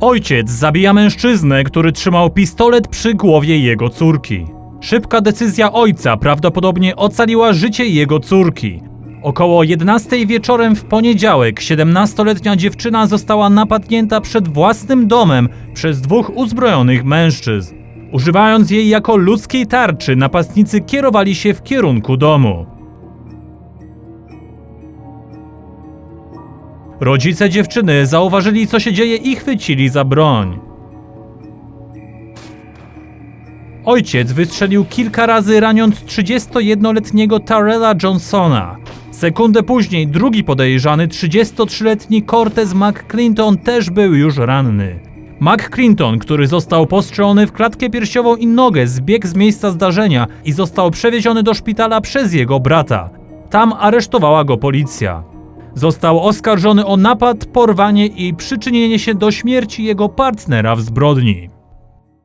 Ojciec zabija mężczyznę, który trzymał pistolet przy głowie jego córki. Szybka decyzja ojca prawdopodobnie ocaliła życie jego córki. Około 11 wieczorem w poniedziałek 17-letnia dziewczyna została napadnięta przed własnym domem przez dwóch uzbrojonych mężczyzn. Używając jej jako ludzkiej tarczy, napastnicy kierowali się w kierunku domu. Rodzice dziewczyny zauważyli, co się dzieje i chwycili za broń. Ojciec wystrzelił kilka razy, raniąc 31-letniego Tarella Johnsona. Sekundę później drugi podejrzany, 33-letni Cortez McClinton, też był już ranny. McClinton, który został postrzelony w klatkę piersiową i nogę, zbiegł z miejsca zdarzenia i został przewieziony do szpitala przez jego brata. Tam aresztowała go policja. Został oskarżony o napad, porwanie i przyczynienie się do śmierci jego partnera w zbrodni.